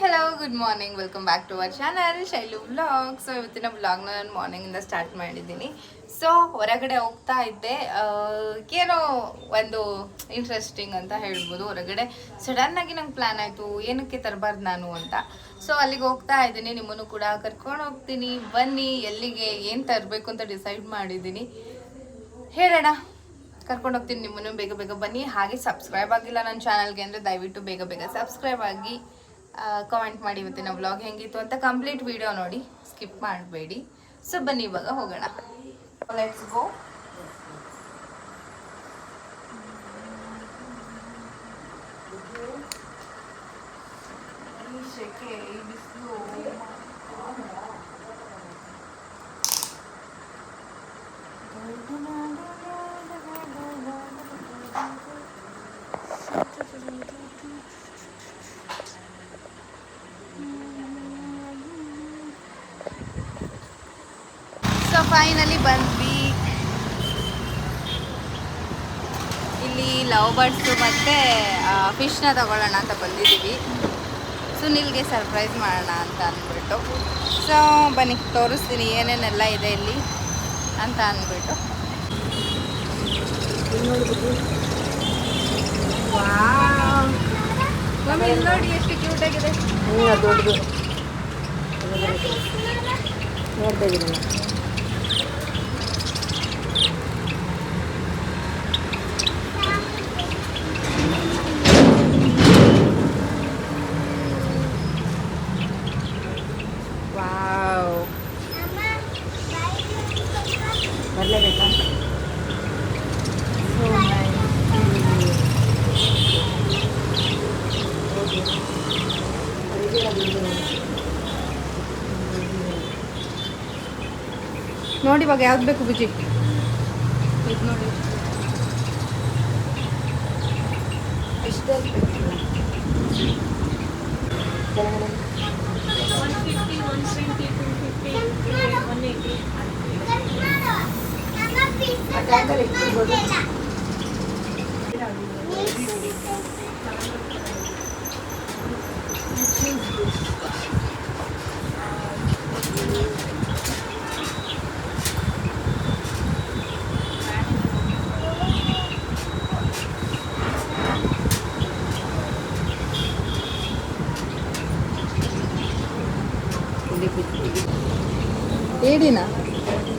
Hello good morning welcome back to our channel Shailu vlog so ಇವತ್ತಿನ ವ್ಲಾಗ್ನ ನಾನು ಮಾರ್ನಿಂಗಿಂದ start ಮಾಡಿದ್ದೀನಿ. ಸೊ ಹೊರಗಡೆ ಹೋಗ್ತಾ ಇದ್ದೆ. ಏನೋ ಒಂದು ಇಂಟ್ರೆಸ್ಟಿಂಗ್ ಅಂತ ಹೇಳ್ಬೋದು. ಹೊರಗಡೆ ಸಡನ್ನಾಗಿ ನಂಗೆ ಪ್ಲ್ಯಾನ್ ಆಯಿತು. ಏನಕ್ಕೆ ತರಬಾರ್ದು ನಾನು ಅಂತ. ಸೊ ಅಲ್ಲಿಗೆ ಹೋಗ್ತಾ ಇದ್ದೀನಿ. ನಿಮ್ಮನ್ನು ಕೂಡ ಕರ್ಕೊಂಡು ಹೋಗ್ತೀನಿ. ಬನ್ನಿ, ಎಲ್ಲಿಗೆ, ಏನು ತರಬೇಕು ಅಂತ ಡಿಸೈಡ್ ಮಾಡಿದ್ದೀನಿ. ಹೇಳೋಣ. ಕರ್ಕೊಂಡು ಹೋಗ್ತೀನಿ ನಿಮ್ಮನ್ನು. ಬೇಗ ಬೇಗ ಬನ್ನಿ. ಹಾಗೆ ಸಬ್ಸ್ಕ್ರೈಬ್ ಆಗಿಲ್ಲ ನನ್ನ ಚಾನಲ್ಗೆ ಅಂದರೆ ದಯವಿಟ್ಟು ಬೇಗ ಬೇಗ ಸಬ್ಸ್ಕ್ರೈಬ್ ಆಗಿ. ಕಮೆಂಟ್ ಮಾಡಿ ಇವತ್ತಿನ ವ್ಲಾಗ್ ಹೆಂಗಿತ್ತು ಅಂತ ಕಂಪ್ಲೀಟ್ ವಿಡಿಯೋ ನೋಡಿ. ಸ್ಕಿಪ್ ಮಾಡಬೇಡಿ. ಸೊ ಬನ್ನಿ ಇವಾಗ ಹೋಗೋಣ. ಲೆಟ್ಸ್ ಗೋ ಶೆಕೆ ಈ ಫೈನಲಿ ಬಂದ್ವಿ. ಇಲ್ಲಿ ಲವ್ ಬರ್ಡ್ಸು ಮತ್ತು ಫಿಶ್ನ ತಗೊಳ್ಳೋಣ ಅಂತ ಬಂದಿದ್ದೀವಿ. ಸುನಿಲ್ಗೆ ಸರ್ಪ್ರೈಸ್ ಮಾಡೋಣ ಅಂತ ಅಂದ್ಬಿಟ್ಟು. ಸೊ, ಬನ್ನಿ, ತೋರಿಸ್ತೀನಿ, ಏನೇನೆಲ್ಲ ಇದೆ ಇಲ್ಲಿ ಅಂತ ಅಂದ್ಬಿಟ್ಟು. ನೋಡಿ ಎಷ್ಟು ಕ್ಯೂಟ್ ಆಗಿದೆ. ನೋಡ್ತಾ ಇದ್ದೀನಿ ವಾವ್ ಬರಲೇಬೇಕಾ ಸೊ ನೈಸ್ ನೋಡಿ ಇವಾಗ ಯಾವ್ದು ಬೇಕು ಬುಜಿ ಇದು ನೋಡಿ. ಏಡಿನಾ ಏಡಿ ಅಲ್ಲ ಅದು ಅಲ್ಲ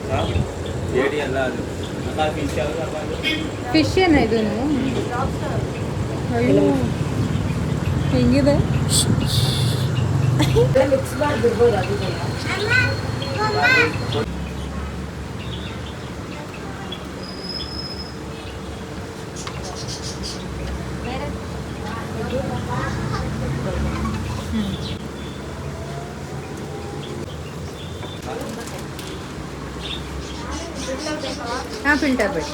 ಫಿಶ್ ಏನ ಇದು ಅಯ್ಯೋ ಹೆಂಗಿದೆ? ಮಿಕ್ಸ್ ಮಾಡಿ ಬಿಡ್ಬೋದು ಅದು ಹಾಂ ಫಿಲ್ಟರ್ ಬೇಕು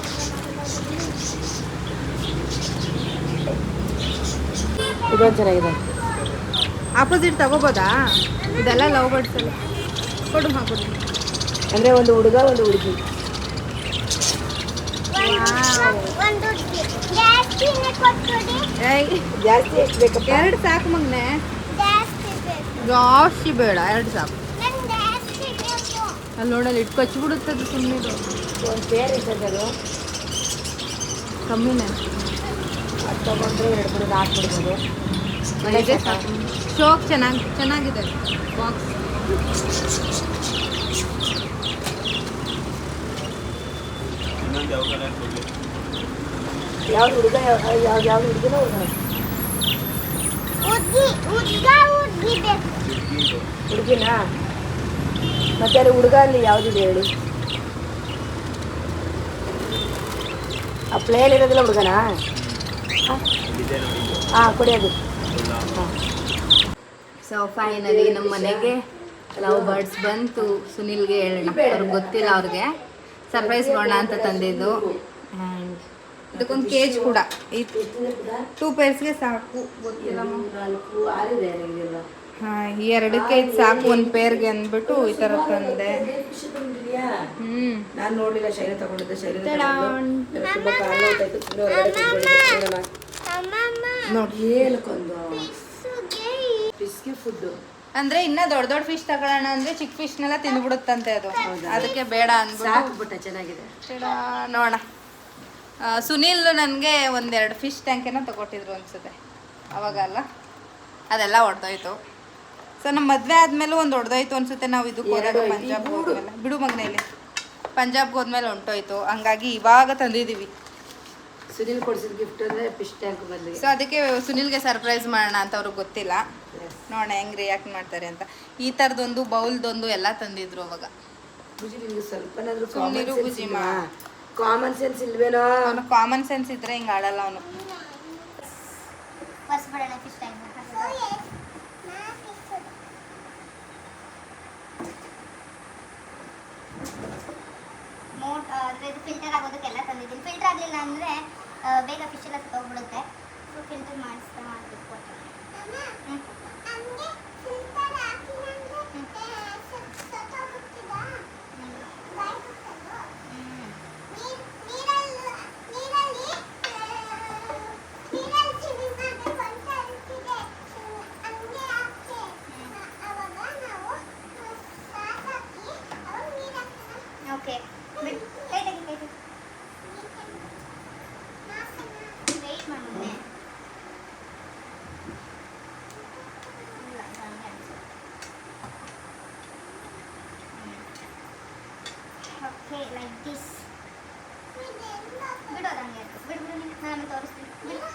ಇದೊಂದು ಚೆನ್ನಾಗಿದೆ ಆಪೋಸಿಟ್ ತಗೋಬೋದಾ? ಇದೆಲ್ಲ ಲವ್ ಬರ್ಡ್ಸ್ ಅಲ್ಲ. ಕೊಡು ಹಾಕೊಡು ಅಂದರೆ ಒಂದು ಹುಡುಗ ಒಂದು ಹುಡುಗಿ. ಏಯ್. ಜಾಸ್ತಿ ಎಷ್ಟು ಬೇಕಪ್ಪ? ಎರಡು ಸಾಕು ಮಗನೆ. ಜಾಸ್ತಿ ಬೇಡ ಎರಡು ಸಾಕು. ಅಲ್ಲಿ ನೋಡಲ್ಲಿ ಇಟ್ಟು ಅದು ಸುಮ್ಮನೆ ಒಂದು ಪೇರ್ ಇರ್ತದೆ ಅದು. ಕಮ್ಮಿನೇ. ಅದು ತೊಗೊಂಡ್ರೆ ಎರಡು ಬಿಡೋದು ಹಾಕ್ಬಿಡ್ಬೋದು. ಇದೆ ಸಾಕು. ಶೋಕ್ ಚೆನ್ನಾಗಿ ಚೆನ್ನಾಗಿದೆ. ಬಾಕ್ಸ್ ಯಾವ್ದು ಹುಡುಗ ಯಾವ ಯಾವ್ದು ಯಾವ್ದು ಹುಡುಗಿನೋ ಹುಡುಗ. ಹುಡ್ಗಿದು. ಮತ್ತೆ ಅಲ್ಲಿ ಹುಡುಗ ಅಲ್ಲಿ ಯಾವ್ದಿದೆ ಹೇಳಿ? ಆ ಪ್ಲೇನ್ ಇರೋದಿಲ್ಲ ಹುಡುಗನಾ. ಹಾಂ ಕೊಡಿ ಅದು ಹೌದಾ? ಹಾಂ ಸೊ ಫೈನಲಿ ನಮ್ಮ ಮನೆಗೆ ಲವ್ ಬರ್ಡ್ಸ್ ಬಂತು. ಸುನಿಲ್ಗೆ ಹೇಳೋಣ. ಅವ್ರಿಗೆ ಗೊತ್ತಿಲ್ಲ ಅವ್ರಿಗೆ. ಸರ್ಪ್ರೈಸ್ ಮಾಡೋಣ ಅಂತ ತಂದಿದ್ದು. ಆ್ಯಂಡ್ ಕೆ ಕೇಜ್ ಕೂಡ. ಈ ಟೂ ಪೇರ್ಸ್ಗೆ ಸಾಕು. ಗೊತ್ತಿಲ್ಲ. ಹಾಂ ಈ ಎರಡಕ್ಕೆ ಇದು ಸಾಕು ಒಂದು ಪೇರ್ಗೆ ಅಂದ್ಬಿಟ್ಟು ಈ ಥರ ತಂದೆ. ಹ್ಞೂ ನಾನು ನೋಡಲಿಲ್ಲ ಶೈಲ ತಗೊಂಡಿದ್ದೆ ಶೈಲ ತಡಾನ್. ತುಂಬ ಕಾಲ ಹೊತ್ತಾಯ್ತು ಸುಮ್ಮನೆ ಹೊರಗಡೆ ಕೂತ್ಕೊಂಡಿದ್ದೆ. ನೋಡೋಣ. ನೋಡಿ ಏನಕ್ಕೊಂದು ಪಿಸ್ಗೆ ಫುಡ್ ಅಂದ್ರೆ ಇನ್ನ ದೊಡ್ಡ ದೊಡ್ಡ ಫಿಶ್ ತಗೊಳ್ಳೋಣ ಅಂದ್ರೆ ಚಿಕ್ಕ ಫಿಶ್ನೆಲ್ಲ ತಿಂದ್ಬಿಡುತ್ತಂತೆ ಅದು. ಅದಕ್ಕೆ ಬೇಡ ಅನ್ಬಿಟ್ಟು ಚೆನ್ನಾಗಿದೆ. ನೋಡೋಣ. ಸುನಿಲ್ ನನಗೆ ಒಂದೆರಡು ಫಿಶ್ ಟ್ಯಾಂಕಿನ ತಗೊಟ್ಟಿದ್ರು ಅನ್ಸುತ್ತೆ. ಅವಾಗ ಅಲ್ಲ ಅದೆಲ್ಲ ಹೊಡೆದೋಯ್ತು ಸೊ ನಮ್ಮ ಮದುವೆ ಆದ್ಮೇಲೆ ಒಂದು ದೊಡ್ಡದಾಯ್ತು ಅನ್ಸುತ್ತೆ. ನಾವು ಇದಕ್ಕೆ ಹೋದಾಗ ಪಂಜಾಬ್. ಹೋದ್ಮೇಲೆ ಬಿಡು ಮಗನೇಲಿ ಪಂಜಾಬ್ಗೆ ಹೋದ್ಮೇಲೆ ಹೊಂಟೋಯ್ತು ಹಂಗಾಗಿ ಇವಾಗ ತಂದಿದ್ದೀವಿ ಸುನಿಲ್ ಕೊಡಿಸಿದ ಗಿಫ್ಟ್ ಅಂದ್ರೆ ಫಿಶ್ ಟ್ಯಾಂಕ್ ಬದಲಿಗೆ ಸೊ ಅದಕ್ಕೆ ಸುನಿಲ್ಗೆ ಸರ್ಪ್ರೈಸ್ ಮಾಡೋಣ ಅಂತ ಅವ್ರಿಗೆ ಗೊತ್ತಿಲ್ಲ. ನೋಡೋಣ ಹೆಂಗ್ ರಿಯಾಕ್ಟ್ ಮಾಡ್ತಾರೆ ಅಂತ. ಈ ಥರದೊಂದು ಬೌಲ್ದೊಂದು ಎಲ್ಲ ತಂದಿದ್ರು ಅವಾಗ. ಸ್ವಲ್ಪನಾದ್ರೂ ಕಾಮನ್ ಸೆನ್ಸ್ ಇಲ್ವೇನೋ? ಅವನು ಕಾಮನ್ ಸೆನ್ಸ್ ಇದ್ರೆ ಹಿಂಗೆ ಆಡಲ್ಲ ಅವನು ಫಸ್ಟ್ ಬಿಡೋಣ ಫಿಶ್ ಟೈಮ್ ಮೋಟ್ ಅಂದರೆ ಇದು ಫಿಲ್ಟರ್ ಆಗೋದಕ್ಕೆಲ್ಲ ತಂದಿದ್ದೀನಿ. ಫಿಲ್ಟರ್ ಆಗಲಿಲ್ಲ ಅಂದರೆ ಬೇಗ ಫಿಶ್ ಎಲ್ಲ ಸತ್ತೋಗ್ಬಿಡುತ್ತೆ ಸೊ ಫಿಲ್ಟರ್ ಮಾಡಿಸ್ತಾ ಮಾಡಬೇಕು. ಓಕೆ ಕೈ ತೆಗಿ ಕೈ ತೆಗಿ ವೆಯ್ಟ್ ಮಾಡಿ ಮುಂದೆ ಇಲ್ಲ ಇದು ಹಂಗೆ ಅನ್ಸುತ್ತೆ ಓಕೆ ಲೈಕ್ ದಿಸ್ ಬಿಡು ಅದು ಹಂಗೆ ಇರ್ಬೇಕು. ಬಿಡು ಬಿಡು ನೀನು ನಾನು ಆಮೇಲೆ ತೋರಿಸ್ತೀನಿ ಬಿಡು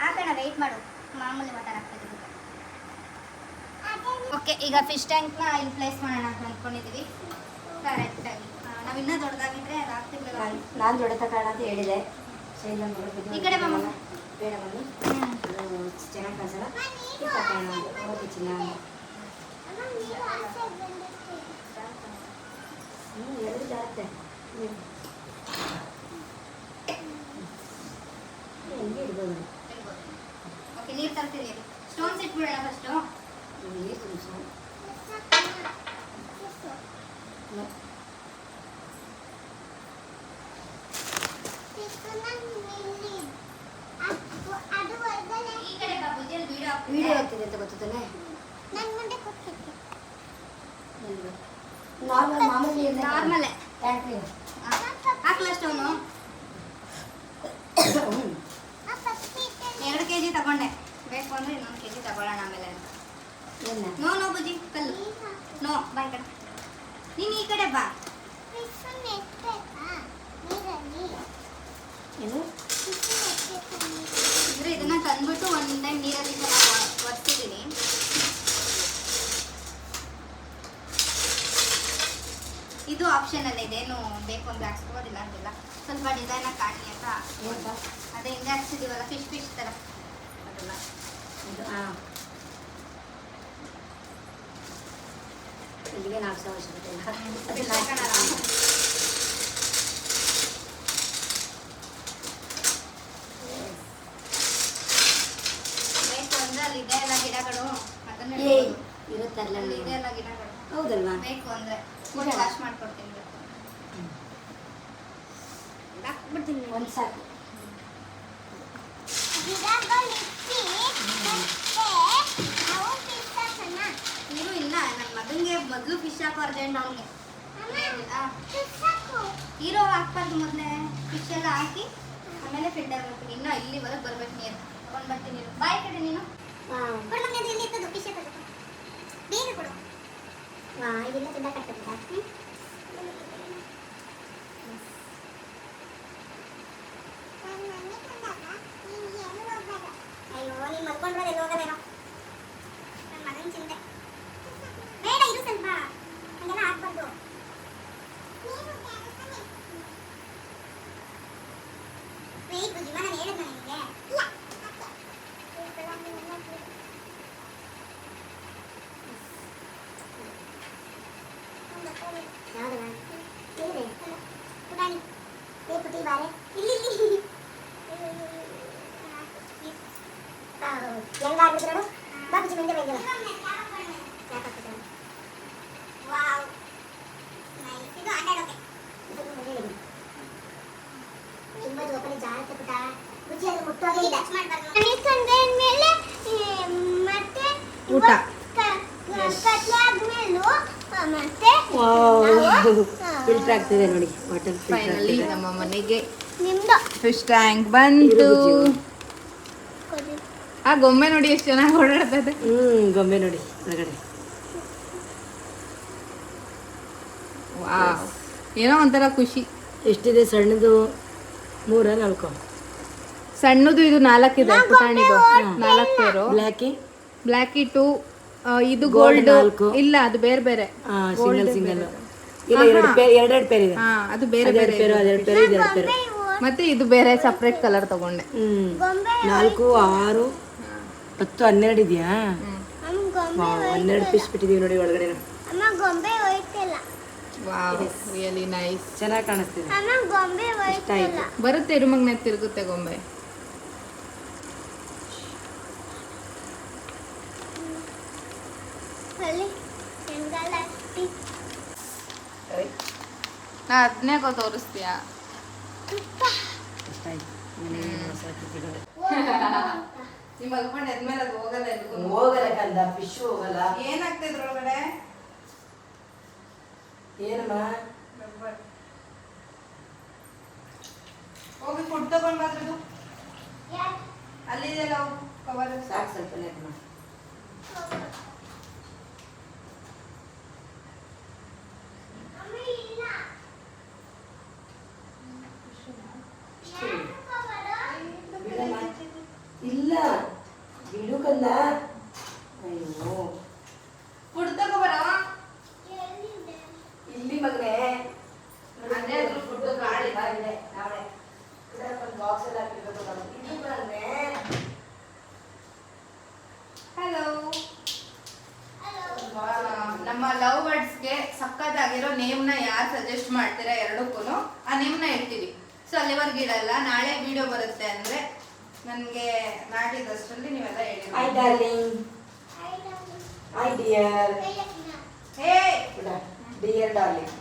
ಹಾಕೋಣ ವೆಯ್ಟ್ ಮಾಡು ಮಾಮೂಲಿ ವಾಟರ್ ಹಾಕ್ಬೇಕು ಓಕೆ ಈಗ ಫಿಶ್ ಟ್ಯಾಂಕ್ನ ಇಲ್ಲಿ ಪ್ಲೇಸ್ ಮಾಡೋಣ ಅಂತ ಅಂದ್ಕೊಂಡಿದ್ದೀವಿ ಕರೆಕ್ಟಾಗಿ ನಾವು ಇನ್ನೂ ದೊಡ್ಡದಾಗಿದ್ರೆ ಅದು ಆಗ್ತಿರ್ಲಿಲ್ಲ. ನಾನು ದೊಡ್ಡ ಕಾರಣ ಅಂತ ಹೇಳಿದೆ. ಈ ಕಡೆ ಮಮ್ಮ. ಬೇಡ ಮಮ್ಮಿ. ಚೆನ್ನಾಗಿ ಕಾಣಿಸಲ್ಲ? ತಗೋಣ ಓಕೆ ಚಿನ್ನ ಹ್ಞೂ ಎರಡು ಜಾರತ್ತೆ ಹ್ಞೂ ಹೆಂಗೆ ಇಡ್ಬೋದು ಓಕೆ ನೀರು ತರ್ತೀನಿ ಸ್ಟೋನ್ಸ್ ಇಟ್ಬಿಡೋಣ ಫಸ್ಟು ನೀರು ತುಂಬಿಸು ಈ ಕಡೆ ಬಾ ಬುದ್ಧಿಯಲ್ಲಿ ವೀಡಿಯೋ ಆಗ್ತಿದೆ ಅಂತ ಗೊತ್ತಾನೆ ನಾರ್ಮಲ್ ಮಾಮೂಲಿ ನಾರ್ಮಲ್ಲೇ ಟ್ಯಾಂಕ್ರಿ ಹಾಕ್ಲಾ ಸ್ಟೋನು ಎರಡು ಕೆ ಜಿ ತಗೊಂಡೆ. ಬೇಕು ಅಂದ್ರೆ ಇನ್ನೊಂದು ಕೆ ಜಿ ತಗೊಳ್ಳೋಣ ಆಮೇಲೆ ನೋ ನೋ ಬುಜ್ಜಿ ಕಲ್ಲು. ನೋ ಬಾಯ್ ಕಡೆ. ನೀನು ಈ ಕಡೆ ಬಾ. ಏನು? ಅಂದ್ರೆ ಇದನ್ನ ತಂದ್ಬಿಟ್ಟು ಒಂದು ಟೈಮ್ ನೀರಲ್ಲಿ ಚೆನ್ನಾಗಿ ಒರೆಸಿದ್ದೀನಿ ಇದು ಆಪ್ಷನಲ್ ಇದೇನು ಬೇಕು ಅಂದ್ರೆ ಹಾಕ್ಸ್ಬೋದಿಲ್ಲ ಅಂತಿಲ್ಲ. ಸ್ವಲ್ಪ ಡಿಸೈನ್ ಕಾಣಿ ಅಂತ. ಅದೇ ಹಿಂದೆ ಹಾಕ್ಸಿದೀವಲ್ಲ ಫಿಶ್ ಫಿಶ್ ಥರ ಅದಲ್ಲ ಇದು ಹಾಂ ಇಲ್ಲಿಗೆ ನಾಲ್ಕು ಅವಶ್ಯಕತೆ ಇಲ್ಲ ಗಿಡಗಳು ಅದನ್ನ ಇರುತ್ತಲ್ಲ ಹೌದಲ್ವಾ ಬೇಕು ಅಂದ್ರೆ. ವಾಶ್ ಮಾಡ್ಕೊಡ್ತೀನಿ ಒಂದು ಸಾಕು ನೀರು ಇಲ್ಲ ನನ್ನ ಮಗನಿಗೆ ಮೊದಲು ಫಿಶ್ ಹಾಕೋ ಅರ್ಜೆಂಟ್ ಅವನಿಗೆ. ಹೀರೋ ಹಾಕ್ಬಾರ್ದು ಮೊದಲೇ ಫಿಶ್ ಎಲ್ಲ ಹಾಕಿ ಆಮೇಲೆ ಫಿಲ್ಟರ್ ಮಾಡ್ತೀನಿ. ಇನ್ನೂ ಇಲ್ಲಿವರೆಗೆ ಬರ್ಬೇಕು ನೀರು. ತಗೊಂಡು ಬರ್ತೀನಿ ನೀರು. ಬಾಯ್ ಕಡೆ ನೀನು. ಹಾಂ. ಬೇಗ ಕೊಡು. ಇದೆಲ್ಲ ತುಂಬ ಕಟ್ಟಬಿಟ್ಟ ಅಯ್ಯೋ ನೀನ್ ಮಲ್ಕೊಂಡ್ರೆ ಎಲ್ಲಿ ಹೋಗೋದೇನೋ ನನ್ನ ಮಗನ ಚಿಂತೆ ಬೇಡ ಇರು ಸ್ವಲ್ಪ ಹಂಗೆಲ್ಲ ಆಗ್ಬಾರ್ದು ವೇಟ್ ಬುಜ್ಜಿಮ ನಾನು ಹೇಳಿದ್ನ ನಿನಗೆ ಇಲ್ಲ ಯಾವ್ದು ಇಲ್ಲದೆ ಪುಟಾಣಿ ಏ ಪುಟಿ ಬಾರೆ ಇಲ್ಲಿ ಇಲ್ಲಿ ಹೆಂಗಾಗ್ಬಿಟ್ಟು ನೋಡು ಬಾ ಬುಜ್ಜಿ ಮುಂದೆ ಬಂದಿಲ್ಲ ವಾವ್ ನೈಸ್ ಇದು ಆಟ ಆಡೋಕೆ ತುಂಬಾ ಜೋಪಾನ ಜಾಗ್ರತೆ ಪುಟ ಬುಜ್ಜಿ ಅದು ಮುಟ್ಟೋದೇ ಮತ್ತೆ ಊಟ. ಫಿಲ್ಟರ್ ಆಗ್ತಿದೆ ನೋಡಿ ವಾಟರ್ ಫೈನಲಿ ನಮ್ಮ ಮನೆಗೆ ನಿಮ್ದು ಫಿಶ್ ಟ್ಯಾಂಕ್ ಬಂತು. ಆ ಗೊಂಬೆ ನೋಡಿ ಎಷ್ಟು ಚೆನ್ನಾಗಿ ಓಡಾಡ್ತದೆ. ಹ್ಮ್ ಗೊಂಬೆ ನೋಡಿ ಒಳಗಡೆ. ವಾವ್. ಏನೋ ಒಂಥರ ಖುಷಿ. ಎಷ್ಟಿದೆ ಸಣ್ಣದು? ಮೂರ ನಾಲ್ಕು? ಸಣ್ಣದು ಇದು ನಾಲ್ಕಿದೆ ಪುಟಾಣಿದು. ನಾಲ್ಕು ಪೇರು. ಬ್ಲ್ಯಾಕಿ ಬ್ಲ್ಯಾಕಿ ಟು ಇದು ಗೋಲ್ಡ್. ಇಲ್ಲ ಅದು ಬೇರೆ ಬೇರೆ. ಸಿಂಗಲ್ ಸಿಂಗಲ್ ಇಲ್ಲ ಎರಡು ಪೇರ್ ಎರಡೆರಡು ಪೇರ್ ಇದೆ. ಹಾ ಅದು ಬೇರೆ ಬೇರೆ ಪೇರು ಅದೆರಡು ಪೇರು ಇದೆರಡು ಪೇರು. ಮತ್ತೆ ಇದು ಬೇರೆ ಸಪ್ರೇಟ್ ಕಲರ್ ತಗೊಂಡೆ. ಹ್ಮ್. ನಾಲ್ಕು ಆರು ಹತ್ತು ಹನ್ನೆರಡು ಇದೆಯಾ? ಅಮ್ಮ ಗೊಂಬೆ ಹನ್ನೆರಡು ಪೀಸ್ ಬಿಟ್ಟಿದೀವಿ ನೋಡಿ ಒಳಗಡೆ. ಅಮ್ಮ ಗೊಂಬೆ ಹೋಯ್ತಿಲ್ಲ. ವಾವ್ ರಿಯಲಿ ನೈಸ್ ಚೆನ್ನಾಗಿ ಕಾಣಿಸ್ತಿದೆ. ಅಮ್ಮ ಗೊಂಬೆ ಇಷ್ಟ ಆಯ್ತು. ಬರುತ್ತೆ ಇರುಮಗ್ನೆ ತಿರುಗುತ್ತೆ ಗೊಂಬೆ. ನಾ ಅದನ್ನೇ ಕೋ ತೋರಿಸ್ತೀಯಾ? ಇಷ್ಟ ಆಯ್ತು. ಮನೆಗೆ ಮಲ್ಕೊಂಡು ಎದ್ಮೇಲೆ ಅದು ಹೋಗಲ್ಲ ಹೋಗಲ್ಲ ಕಂದ ಫಿಶ್ ಹೋಗಲ್ಲ. ಏನಾಗ್ತಿದ್ರು ಒಳಗಡೆ? ಏನಮ್ಮ? ಹೋಗಿ ಫುಡ್ ತಗೊಂಡು ಬಂದ್ರದು ಅಲ್ಲಿದೆಲ್ಲ ಕವರ್ ಸಾಕು ಸ್ವಲ್ಪ ನೆಟ್ ಅಮ್ಮ ಇಲ್ಲ ಬಿಡಮ್ಮ. ಇಲ್ಲ ಬಿಡು ಕಂದ ಅಯ್ಯೋ ಫುಡ್ ತಗೋಬರ ಎಲ್ಲಿದೆ ಇಲ್ಲಿ ಮಗನೇ ಅದೇ ಅದ್ರ food ಗಾಳಿ. ಬಾಕ್ಸ್ ಎಲ್ಲ ಹಾಕಿರ್ಬೇಕು ನಾವು. ಇಲ್ಲಿ ಬಂದ್ರೆ ಹಲೋ ನಮ್ಮ ಲವ್ ವರ್ಡ್ಸ್ಗೆ ಸಕ್ಕತ್ತಾಗಿರೋ ನೇಮ್ನ ಯಾರು ಸಜೆಸ್ಟ್ ಮಾಡ್ತೀರಾ ಎರಡಕ್ಕೂ ಆ ನೇಮ್ನ ಇಡ್ತೀವಿ ಸೊ ಅಲ್ಲಿವರೆಗೆ ಇಡಲ್ಲ. ನಾಳೆ ವಿಡಿಯೋ ಬರುತ್ತೆ ಅಂದ್ರೆ ನನಗೆ ನಾಟಿದಷ್ಟರಲ್ಲಿ ನೀವೆಲ್ಲ ಹೇಳಿ. Darling hi dear hey! Dear darling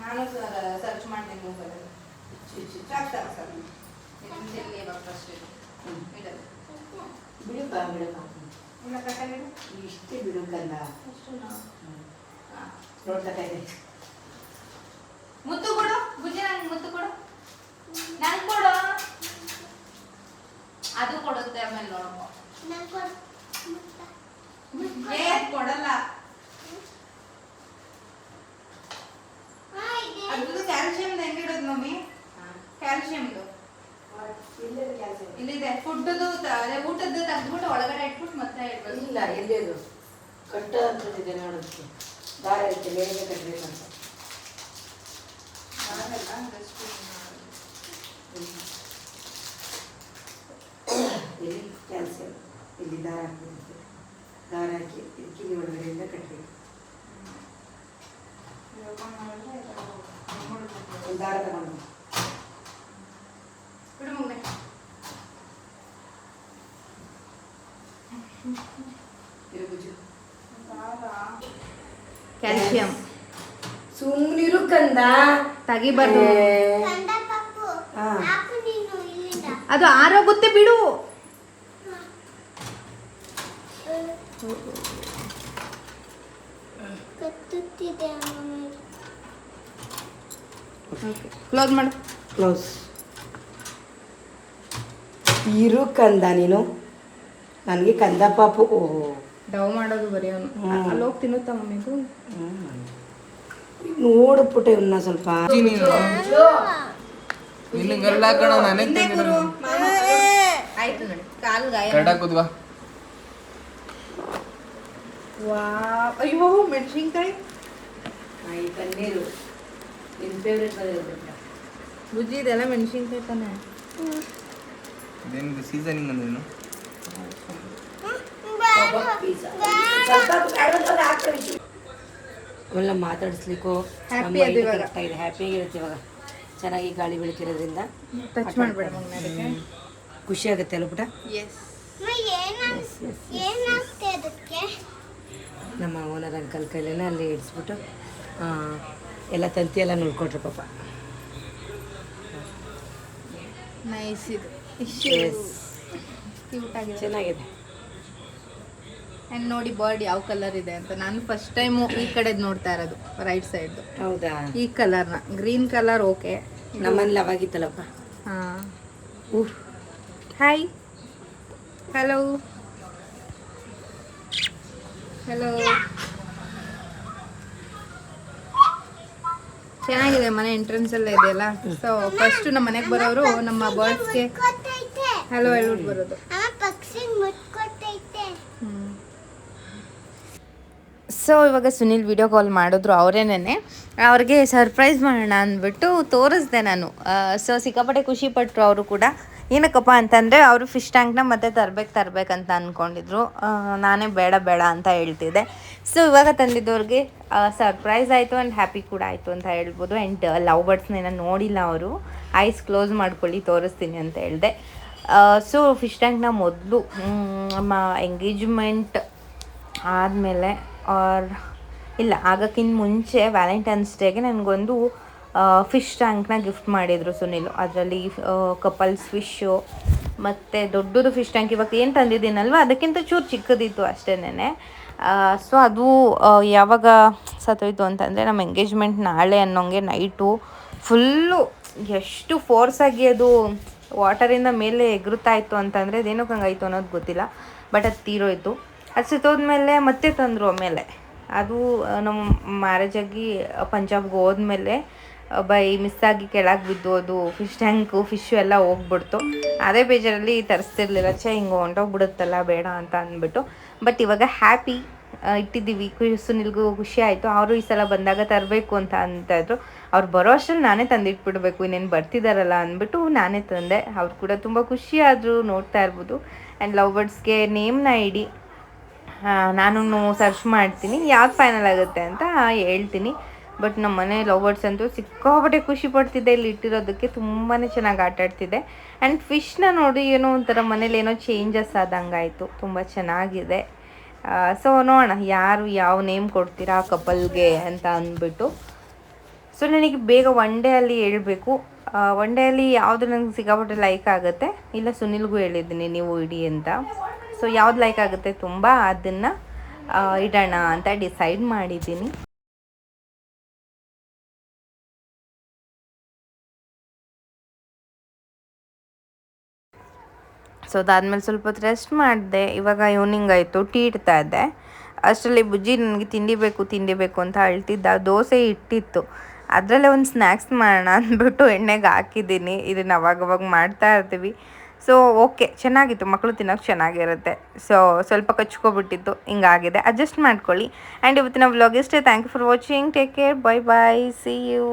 ನಾನು ಸರ್ಚ್ ಮಾಡ್ತೀನಿ ಮೊಬೈಲಲ್ಲಿ ಇಡೋದು ಬಿಡುಪ್ಪ ಬಿಡಪ್ಪ ಇಷ್ಟೇ ಬಿಡು ಕಂದ ಅಷ್ಟುನಾ? ಹಾ. ನೋಡ್ತಾ ಇದೆ ಮುತ್ತು ಕೊಡು ಬುಜ್ಜಿ ನಂಗೆ ಮುತ್ತು ಕೊಡು ನಂಗೆ ಕೊಡು ಅದು ಕೊಡುತ್ತೆ ಆಮೇಲೆ ನೋಡ್ಕೊ ಏ ಕೊಡಲ್ಲ ಅದು ಕ್ಯಾಲ್ಸಿಯಂ ಹೆಂಗಿಡೋದು ಮಮ್ಮಿ ಕ್ಯಾಲ್ಸಿಯಂದು ಇಲ್ಲಿದೆ. ಫುಡ್ದು ಅದೇ ಊಟದ್ದು ತೆಗ್ದ್ಬಿಟ್ಟು ಒಳಗಡೆ ಇಟ್ಬಿಟ್ಟು ಮತ್ತೆ ಇಡ್ಬೇಕು ಇಲ್ಲ ಎಲ್ಲಿ ಅದು ಕಟ್ಟ ಅಂತದಿದೆ ನೋಡೋದಕ್ಕೆ ದಾರ ಐತೆ ಮೇಲೆ ಕಟ್ಟಬೇಕಂತ ಎಲ್ಲಿ ಕ್ಯಾಲ್ಸಿಯಂ ಇಲ್ಲಿ ದಾರ ಹಾಕಬೇಕು ದಾರ ಹಾಕಿ ಕಿಲಿ ಒಳಗಡೆಯಿಂದ ಕಟ್ಟಬೇಕು ದಾರ ತಗೊಂಡು. ಇರು ಕ್ಯಾಲ್ಸಿಯಂ ಸುಮ್ಮನಿರು ಕಂದ ತೆಗಿಬಾರ್ದು. ಕಂದ ಪಪ್ಪು ಹಾ. ಹಾಕು ನೀನು ಇಲ್ಲಿಂದ. ಅದು ಆರೋಗುತ್ತೆ ಬಿಡು. ಕ್ಲೋಸ್ ಮಾಡು. ಕ್ಲೋಸ್ ಇರು ಕಂದ ನೀನು? ನನಗೆ ಕಂದ ಪಾಪು. ಓ. ಡವ್ ಮಾಡೋದು ಬರೀ ಅವನು. ಅಲ್ಲಿ ಹೋಗಿ ತಿನ್ನುತ್ತ ಮಮ್ಮಿಗೂ ನೋಡು ಪುಟ ಇವನ್ನ ಸ್ವಲ್ಪ. ನಿನ್ನ ಹಾಕೋಣ ಆಯ್ತು ನೋಡಿ ಕಾಲು ಗಾಯ. ಗರಡ ಹಾಕೋದ್ವಾ ವಾ. ಅಯ್ಯೋ ಮೆಣಸಿನ್ಕಾಯಿ. ಈ ಪನ್ನೀರು. ನಿನ್ನ ಫೇವ್ರೆಟ್ ಬಂದಿರೋದು ಬುಜ್ಜಿ ಇದೆಲ್ಲ ಮೆಣಸಿನ್ಕಾಯಿ ತಾನೆ? ಇದೇನಿದು ಸೀಸನಿಂಗ್ ಅಂದ್ರೇನು ಅವೆಲ್ಲ ಮಾತಾಡಿಸ್ಲಿಕ್ಕೂ ಇದೆ ಅದು ಇವಾಗ. ಆಗಿದೆ ಹ್ಯಾಪಿಯಾಗಿರುತ್ತೆ ಇವಾಗ. ಚೆನ್ನಾಗಿ ಗಾಳಿ ಬೆಳಕಿರೋದ್ರಿಂದ ಟಚ್ ಮಾಡಬೇಡ ಖುಷಿ ಆಗುತ್ತೆ ಅಲ್ಲ ಪುಟ ನಮ್ಮ ಓನರ್ ಅಂಕಲ್ ಕೈಲೇನೆ ಅಲ್ಲಿ ಇಡಿಸ್ಬಿಟ್ಟು ಆ, ಎಲ್ಲ ತಂತಿ ಎಲ್ಲ ನುಳ್ಕೊಟ್ರು ಪಾಪ. ನೈಸ್ ಇದು. ಕ್ಯೂಟ್ ಆಗಿದೆ. ಚೆನ್ನಾಗಿದೆ. ಆ್ಯಂಡ್ ನೋಡಿ ಬರ್ಡ್ ಯಾವ ಕಲರ್ ಇದೆ ಅಂತ. ನಾನು ಫಸ್ಟ್ ಟೈಮ್ ಈ ಕಡೆ ನೋಡ್ತಾ ಇರೋದು ರೈಟ್ ಸೈಡ್ ಹೌದಾ? ಈ ಕಲರ್ನ ಗ್ರೀನ್ ಕಲರ್ ಓಕೆ ನಮ್ಮಲ್ಲಿ ಅವಾಗಿತ್ತಲ್ಲಪ್ಪ ಹಾಂ. ಹಾಯ್ ಹಲೋ ಹಲೋ ಚೆನ್ನಾಗಿದೆ ಮನೆ ಎಂಟ್ರೆನ್ಸ್ ಎಲ್ಲ ಇದೆಯಲ್ಲ? ಸೊ ಫಸ್ಟ್ ನಮ್ಮ ಮನೆಗೆ ಬರೋರು ನಮ್ಮ ಬರ್ಡ್ಸ್ಗೆ ಹಲೋ ಹೇಳ್ಬಿಟ್ಟು ಬರೋದು. ಅಮ್ಮ ಪಕ್ಷಿ ಮುಟ್ಕೊತೈತೆ ಸೊ ಇವಾಗ ಸುನಿಲ್ ವಿಡಿಯೋ ಕಾಲ್ ಮಾಡಿದ್ರು ಅವರೇನೇ ಅವ್ರಿಗೆ ಸರ್ಪ್ರೈಸ್ ಮಾಡೋಣ ಅಂದ್ಬಿಟ್ಟು ತೋರಿಸ್ದೆ ನಾನು. ಸೊ ಸಿಕ್ಕಾಪಟ್ಟೆ ಖುಷಿ ಪಟ್ಟರು ಅವರು ಕೂಡ. ಏನಕ್ಕಪ್ಪ ಅಂತಂದರೆ ಅವರು ಫಿಶ್ ಟ್ಯಾಂಕ್ನ ಮತ್ತೆ ತರಬೇಕು ತರಬೇಕಂತ ಅಂದ್ಕೊಂಡಿದ್ರು ನಾನೇ ಬೇಡ ಬೇಡ ಅಂತ ಹೇಳ್ತಿದ್ದೆ. ಸೊ ಇವಾಗ ತಂದಿದ್ದವ್ರಿಗೆ ಸರ್ಪ್ರೈಸ್ ಆಯಿತು ಆ್ಯಂಡ್ ಹ್ಯಾಪಿ ಕೂಡ ಆಯಿತು ಅಂತ ಹೇಳ್ಬೋದು. ಆ್ಯಂಡ್ ಲವ್ ಬರ್ಡ್ಸ್ನೇನ ನೋಡಿಲ್ಲ ಅವರು. ಐಸ್ ಕ್ಲೋಸ್ ಮಾಡ್ಕೊಳ್ಳಿ ತೋರಿಸ್ತೀನಿ ಅಂತ ಹೇಳಿದೆ. ಸೊ ಫಿಶ್ ಟ್ಯಾಂಕ್ನ ಮೊದಲು ನಮ್ಮ ಎಂಗೇಜ್ಮೆಂಟ್ ಆದಮೇಲೆ ಆರ್ ಇಲ್ಲ ಆಗಕ್ಕಿಂತ ಮುಂಚೆ ವ್ಯಾಲೆಂಟೈನ್ಸ್ ಡೇಗೆ ನನಗೊಂದು ಫಿಶ್ ಟ್ಯಾಂಕ್ನ ಗಿಫ್ಟ್ ಮಾಡಿದರು ಸುನಿಲ್. ಅದರಲ್ಲಿ ಕಪಲ್ಸ್ ಫಿಶ್ಶು ಮತ್ತು ದೊಡ್ಡದು ಫಿಶ್ ಟ್ಯಾಂಕ್ ಇವಾಗ ಏನು ತಂದಿದ್ದೀನಲ್ವ? ಅದಕ್ಕಿಂತ ಚೂರು ಚಿಕ್ಕದಿತ್ತು ಅಷ್ಟೇನೆ ಸೊ ಅದು ಯಾವಾಗ ಸತ್ತೋಯ್ತು ಅಂತಂದರೆ ನಮ್ಮ ಎಂಗೇಜ್ಮೆಂಟ್ ನಾಳೆ ಅನ್ನೋಂಗೆ ನೈಟು ಫುಲ್ಲು ಎಷ್ಟು ಫೋರ್ಸಾಗಿ ಅದು ವಾಟರಿಂದ ಮೇಲೆ ಎಗರುತ್ತಾ ಇತ್ತು ಅಂತಂದರೆ ಅದೇನಕ್ಕೆ ಹಂಗಾಯ್ತು ಅನ್ನೋದು ಗೊತ್ತಿಲ್ಲ ಬಟ್ ಅದು ತೀರೋಯ್ತು. ಅದು ಸುತ್ತೋದ್ಮೇಲೆ ಮತ್ತೆ ತಂದರು ಆಮೇಲೆ. ಅದು ನಮ್ಮ ಮ್ಯಾರೇಜಾಗಿ ಪಂಜಾಬ್ಗೆ ಹೋದ್ಮೇಲೆ ಬೈ ಮಿಸ್ ಆಗಿ ಕೆಳಗೆ ಬಿದ್ದು ಅದು ಫಿಶ್ ಟ್ಯಾಂಕು ಫಿಶ್ಶು ಎಲ್ಲ ಹೋಗ್ಬಿಡ್ತು. ಅದೇ ಬೇಜಾರಲ್ಲಿ ತರಿಸ್ತಿರ್ಲಿಲ್ಲ, ಛೇ, ಹಿಂಗೆ ಹೊಂಟೋಗ್ಬಿಡುತ್ತಲ್ಲ, ಬೇಡ ಅಂತ ಅಂದ್ಬಿಟ್ಟು. ಬಟ್ ಇವಾಗ ಹ್ಯಾಪಿ ಇಟ್ಟಿದ್ದೀವಿ. ಸುನಿಲ್ಗೂ ಖುಷಿ ಆಯಿತು. ಅವರು ಈ ಸಲ ಬಂದಾಗ ತರಬೇಕು ಅಂತ ಅಂತ ಅವ್ರು ಬರೋ ಅಷ್ಟ್ರಲ್ಲಿ ನಾನೇ ತಂದಿಟ್ಬಿಡ್ಬೇಕು, ಇನ್ನೇನು ಬರ್ತಿದಾರಲ್ಲ ಅಂದ್ಬಿಟ್ಟು ನಾನೇ ತಂದೆ. ಅವ್ರು ಕೂಡ ತುಂಬ ಖುಷಿ ಆದರು ನೋಡ್ತಾ ಇರ್ಬೋದು. ಆ್ಯಂಡ್ ಲವ್ ಬರ್ಡ್ಸ್ಗೆ ನೇಮ್ನ ಇಡಿ ನಾನು ಸರ್ಚ್ ಮಾಡ್ತೀನಿ. ಯಾವ್ದು ಫೈನಲ್ ಆಗುತ್ತೆ ಅಂತ ಹೇಳ್ತೀನಿ. ಬಟ್ ನಮ್ಮ ಮನೆ ಲವರ್ಸ್ ಅಂತೂ ಸಿಕ್ಕಾಪಟ್ಟೆ ಖುಷಿ ಪಡ್ತಿದ್ದೆ ಇಲ್ಲಿ ಇಟ್ಟಿರೋದಕ್ಕೆ ತುಂಬಾ ಚೆನ್ನಾಗಿ ಆಟ ಆಡ್ತಿದ್ದೆ ಆ್ಯಂಡ್ ಫಿಶ್ನ ನೋಡಿ ಏನೋ ಒಂಥರ ಮನೇಲಿ ಏನೋ ಚೇಂಜಸ್ ಆದಂಗಾಯಿತು ತುಂಬ ಚೆನ್ನಾಗಿದೆ. ಸೊ ನೋಡೋಣ ಯಾರು ಯಾವ ನೇಮ್ ಕೊಡ್ತೀರಾ ಆ ಕಪಲ್ಗೆ ಅಂತ ಅಂದ್ಬಿಟ್ಟು. ಸೊ ನನಗೆ ಬೇಗ ಒನ್ ಡೇ ಅಲ್ಲಿ ಹೇಳ್ಬೇಕು. ಒನ್ ಡೇ ಅಲ್ಲಿ ಯಾವುದು ನನಗೆ ಸಿಕ್ಕಾಪಟ್ಟೆ ಲೈಕ್ ಆಗುತ್ತೆ. ಇಲ್ಲ ಸುನಿಲ್ಗೂ ಹೇಳಿದ್ದೀನಿ ನೀವು ಇಡಿ ಅಂತ. ಸೊ ಯಾವ್ದು ಲೈಕ್ ಆಗುತ್ತೆ ತುಂಬ ಅದನ್ನು ಇಡೋಣ ಅಂತ ಡಿಸೈಡ್ ಮಾಡಿದ್ದೀನಿ. ಸೊ ಅದಾದ್ಮೇಲೆ ಸ್ವಲ್ಪ ಹೊತ್ತು ರೆಸ್ಟ್ ಮಾಡಿದೆ. ಇವಾಗ ಈವ್ನಿಂಗ್ ಆಯಿತು, ಟೀ ಇಡ್ತಾ ಇದ್ದೆ. ಅಷ್ಟರಲ್ಲಿ ಬುಜ್ಜಿ ನನಗೆ ತಿಂಡಿ ಬೇಕು ಅಂತ ಅಳ್ತಿದ್ದ. ದೋಸೆ ಇಟ್ಟಿತ್ತು. ಅದರಲ್ಲೇ ಒಂದು ಸ್ನ್ಯಾಕ್ಸ್ ಮಾಡೋಣ ಅಂದ್ಬಿಟ್ಟು ಎಣ್ಣೆಗೆ ಹಾಕಿದ್ದೀನಿ. ಇದನ್ನು ಅವಾಗವಾಗ ಮಾಡ್ತಾ ಇರ್ತೀವಿ. ಸೊ ಓಕೆ ಚೆನ್ನಾಗಿತ್ತು. ಮಕ್ಕಳು ತಿನ್ನೋಕೆ ಚೆನ್ನಾಗಿರುತ್ತೆ. ಸೊ ಸ್ವಲ್ಪ ಕಚ್ಕೊಬಿಟ್ಟಿತ್ತು. ಹಿಂಗಾಗಿದೆ. ಅಡ್ಜಸ್ಟ್ ಮಾಡ್ಕೊಳ್ಳಿ. ಆ್ಯಂಡ್ ಇವತ್ತಿನ ವ್ಲಾಗ್ ಇಷ್ಟೇ. Thank you for watching take care bye bye see you